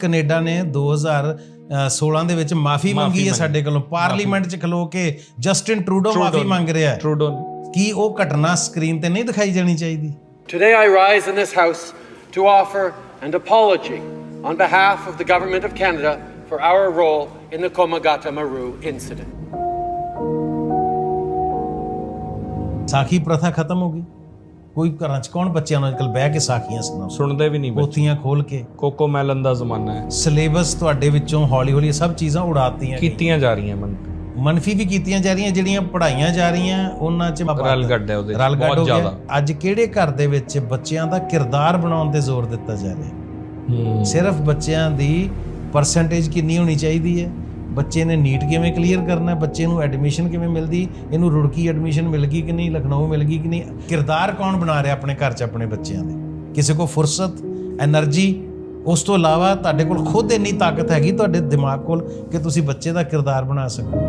Canada ਨੇ 2016 ਦੇ ਵਿੱਚ ਮਾਫੀ ਮੰਗੀ ਹੈ ਸਾਡੇ ਕੋਲੋਂ ਪਾਰਲੀਮੈਂਟ 'ਚ ਖਲੋ ਕੇ ਜਸਟਿਨ ਟਰੂਡੋ ਮਾਫੀ ਮੰਗ ਰਿਹਾ ਹੈ ਟਰੂਡੋ ਕੀ ਉਹ ਘਟਨਾ ਸਕਰੀਨ ਤੇ ਨਹੀਂ ਦਿਖਾਈ ਜਾਣੀ ਚਾਹੀਦੀ Today I rise in this House to offer an apology on behalf of the Government of Canada for our role in the Komagata Maru incident. ਸਾਖੀ ਪ੍ਰਥਾ ਖਤਮ ਹੋ ਗਈ ਕੋਈ ਘਰਾਂ 'ਚ ਕੌਣ ਬੱਚਿਆਂ ਨੂੰ ਅੱਜਕੱਲ ਬਹਿ ਕੇ ਸਾਖੀਆਂ ਸੁਣਾਉਂਦਾ? ਸੁਣਦੇ ਵੀ ਨਹੀਂ ਬੱਚੇ। ਪੋਥੀਆਂ ਖੋਲ ਕੇ। ਕੋਕੋ ਮੈਲਨ ਦਾ ਜ਼ਮਾਨਾ ਹੈ। ਸਿਲੇਬਸ ਤੁਹਾਡੇ ਵਿੱਚੋਂ ਹੌਲੀ ਹੌਲੀ ਇਹ ਸਭ ਚੀਜ਼ਾਂ ਉਡਾਤੀਆਂ। ਕੀਤੀਆਂ ਜਾ ਰਹੀਆਂ ਮਨ ਮਨਫੀ ਵੀ ਕੀਤੀਆਂ ਜਾ ਰਹੀਆਂ ਜਿਹੜੀਆਂ ਪੜ੍ਹਾਈਆਂ ਜਾ ਰਹੀਆਂ ਉਹਨਾਂ 'ਚ ਰਲ ਗੱਡ ਹੈ ਉਹਦੇ 'ਚ, ਰਲ ਗੱਡ ਬਹੁਤ ਹੋ ਗਿਆ। ਜ਼ਿਆਦਾ। ਅੱਜ ਕਿਹੜੇ ਘਰ ਦੇ ਵਿੱਚ ਬੱਚਿਆਂ ਦਾ ਕਿਰਦਾਰ ਬਣਾਉਣ ਤੇ ਜ਼ੋਰ ਦਿੱਤਾ ਜਾ ਰਿਹਾ? ਹੂੰ। ਸਿਰਫ ਬੱਚਿਆਂ ਦੀ ਪਰਸੈਂਟੇਜ ਕਿੰਨੀ ਹੋਣੀ ਚਾਹੀਦੀ ਹੈ? ਬੱਚੇ ਨੇ ਨੀਟ ਕਿਵੇਂ ਕਲੀਅਰ ਕਰਨਾ, ਬੱਚੇ ਨੂੰ ਐਡਮਿਸ਼ਨ ਕਿਵੇਂ ਮਿਲਦੀ, ਇਹਨੂੰ ਰੁੜਕੀ ਐਡਮਿਸ਼ਨ ਮਿਲ ਗਈ ਕਿ ਨਹੀਂ, ਲਖਨਊ ਮਿਲ ਗਈ ਕਿ ਨਹੀਂ? ਕਿਰਦਾਰ ਕੌਣ ਬਣਾ ਰਿਹਾ ਆਪਣੇ ਘਰ 'ਚ, ਆਪਣੇ ਬੱਚਿਆਂ ਦੇ? ਕਿਸੇ ਕੋ ਫੁਰਸਤ એનર્ਜੀ ਉਸ ਤੋਂ ਇਲਾਵਾ ਤੁਹਾਡੇ ਕੋਲ ਖੁਦ ਇੰਨੀ ਤਾਕਤ ਹੈਗੀ ਤੁਹਾਡੇ ਦਿਮਾਗ ਕੋਲ ਕਿ ਤੁਸੀਂ ਬੱਚੇ ਦਾ ਕਿਰਦਾਰ ਬਣਾ ਸਕੋ